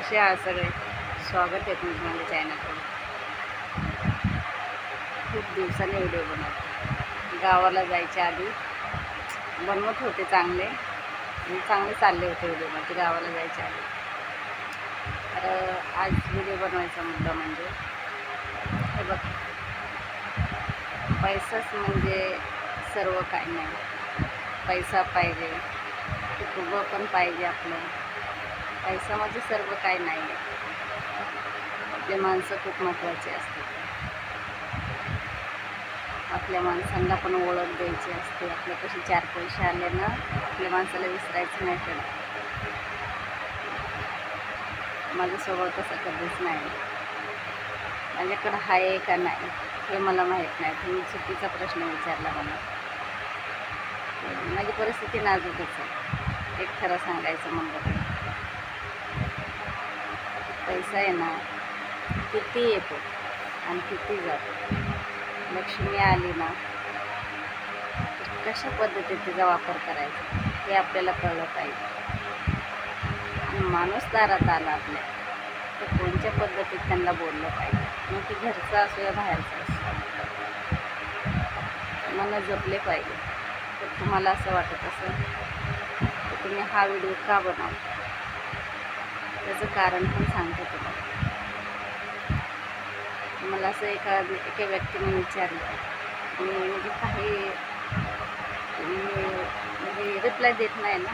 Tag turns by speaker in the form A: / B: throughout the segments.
A: कसे आहात सगळे? स्वागत आहे तुमचं माझ्या चॅनलकडे खूप दिवसांनी व्हिडिओ बनवतो. गावाला जायच्या आधी बनवत होते चांगले. आणि चांगले चालले होते व्हिडिओ माझे गावाला जायच्या आधी. तर आज व्हिडिओ बनवायचा मुद्दा म्हणजे हे बघ. पैसाच म्हणजे सर्व काही नाही. पैसा पाहिजे कुटुंब पण पाहिजे आपलं. पैसा म्हणजे सर्व काही नाही आहे. आपले माणसं खूप महत्त्वाचे असतात. आपल्या माणसांना पण ओळख द्यायची असते. आपल्या कशी चार पैसे आले ना आपल्या माणसाला विसरायचं नाही पडत. माझा स्वभाव तसा कधीच नाही. माझ्याकडं आहे का नाही हे मला माहीत नाही. तुम्ही चुकीचा प्रश्न विचारला मला. माझी परिस्थिती नाजूकच आहे. एक खरं सांगायचं म्हणलं पैसा आहे ना किती येतो आणि किती जातो. लक्ष्मी आली ना कशा पद्धतीत तिचा वापर करायचा हे आपल्याला कळलं पाहिजे. आणि माणूस दारात आला आपल्या तर कोणत्या पद्धतीत त्यांना बोललं पाहिजे? मग ती घरचं असो या बाहेरचं असो. मला जपले पाहिजे. तर तुम्हाला असं वाटत असेल तर तुम्ही हा व्हिडिओ का बनवता त्याचं कारण पण सांगते तुला. मला असं एका एका व्यक्तीने विचारलं. आणि म्हणजे काही म्हणजे रिप्लाय देत नाही ना.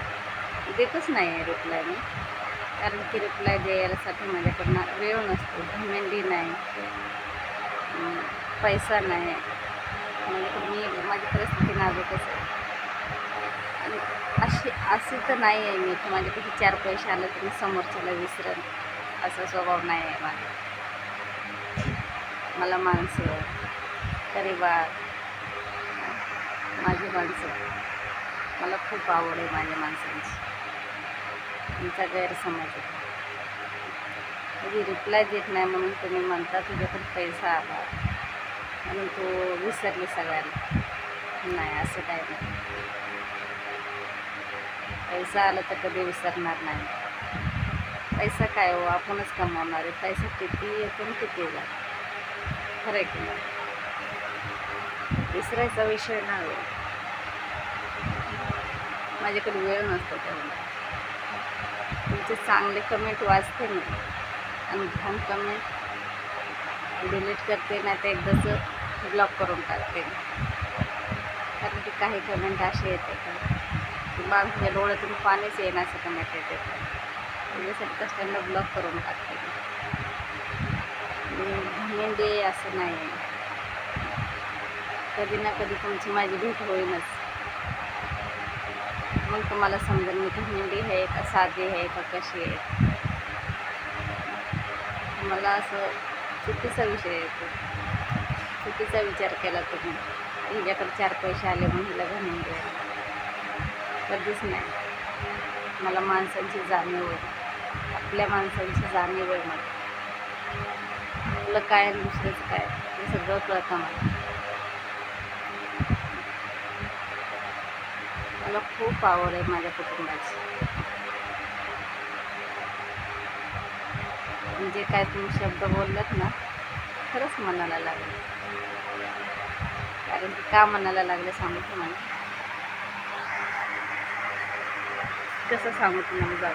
A: देतच नाही आहे रिप्लाय मी. कारण की रिप्लाय द्यायसाठी माझ्याकडनं वेळ नसतो. घमेंडी नाही. पैसा नाही. म्हणजे मी माझी परिस्थिती नाजूकच आहे. आणि अशी अशी तर नाही आहे मी. की माझ्यापैकी चार पैसे आले तर मी समोरच्याला विसरेन. असा स्वभाव नाही आहे माझा. मला माणसं परिवार माझी माणसं. मला खूप आवड आहे माझ्या माणसांची. तुमचा गैरसमज आहे. कधी रिप्लाय देत नाही म्हणून तुम्ही म्हणता तुझ्याकडे पैसा आला. म्हणून तू विसरली सगळ्यांना. नाही असं काय नाही. पैसा आला तर कधी विसरणार नाही. पैसा काय हो? आपणच कमावणार आहे. पैसा किती येतो किती जा खरं की नाही? विसरायचा विषय नाही हो. माझ्याकडे वेळ नसतो त्यामुळे तुमचे चांगले कमेंट वाचते मी. आणि घाण कमेंट डिलीट करते नाही तर एकदाच ब्लॉक करून टाकते. कारण की काही कमेंट असे येते का किंवा माझ्या डोळ्यातून पाणीच येण्याचं कमेंट येते त्याच्यासाठी कस्टमर ब्लॉक करून टाकते. मी असं नाही. कधी ना कधी तुमची माझी भेट होईनच. मग तुम्हाला समजेल मी घमेंडी आहे का साधी आहे का कशी आहे मला असं चुकीचा विषय येतो. चुकीचा विचार केला तुम्ही. हिच्याकडे चार पैसे आले म्हणून हिला घमेंडी आहे. कधीच नाही. मला माणसांची जाणीव आहे. आपल्या माणसांची जाणीव आहे मला. आपलं काय आणि दुसरंच काय हे सगळं कळतं मला. मला खूप आवड आहे माझ्या कुटुंबाची. म्हणजे काय तुम्ही शब्द बोललात ना खरंच मनाला लागले. कारण की का मनाला लागले सांगू मला कसं सांगू तुम्हाला जाऊ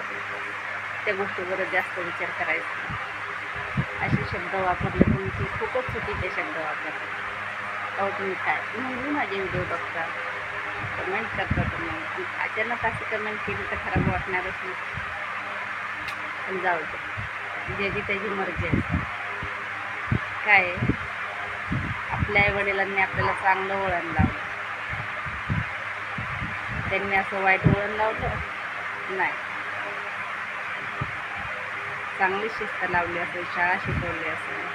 A: त्या गोष्टीवर जास्त विचार करायचा असे शब्द वापरले तुम्ही ती खूपच चुकीचे शब्द वापरले अहो तुम्ही काय? म्हणून माझे व्हिडिओ बघता कमेंट करता तुम्ही अचानक अशी कमेंट केली तर खराब वाटणारच नाही. पण जाऊ दे. ज्याची त्याची मर्जी असते काय? आपल्या आईवडिलांनी आपल्याला चांगलं वळण लावलं. त्यांनी असं वाईट वळण लावलं. नाही. चांगली शिस्त लावली असेल शाळा शिकवली असेल.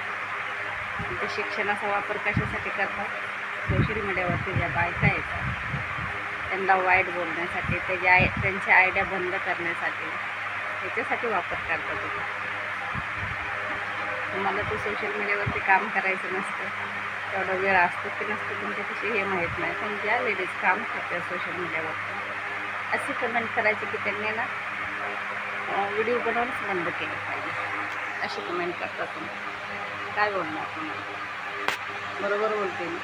A: ते शिक्षणाचा वापर कशासाठी करतात? सोशल मीडियावरती ज्या बायका येतात त्यांना वाईट बोलण्यासाठी त्याच्या आय त्यांच्या आयडिया बंद करण्यासाठी त्याच्यासाठी वापर करतात तुम्ही तुम्हाला ते सोशल मीडियावरती काम करायचं नसतं. तेवढा वेळ असतो की नसतो तुमच्यापाशी हे माहीत नाही. पण ज्या लेडीज काम करतात सोशल मीडियावरती अशी कमेंट करायची की त्यांनी ना व्हिडिओ बनवूनच बंद केलं पाहिजे. अशी कमेंट करता तुम्ही. काय बोलणार तुम्ही? बरोबर बोलते मी.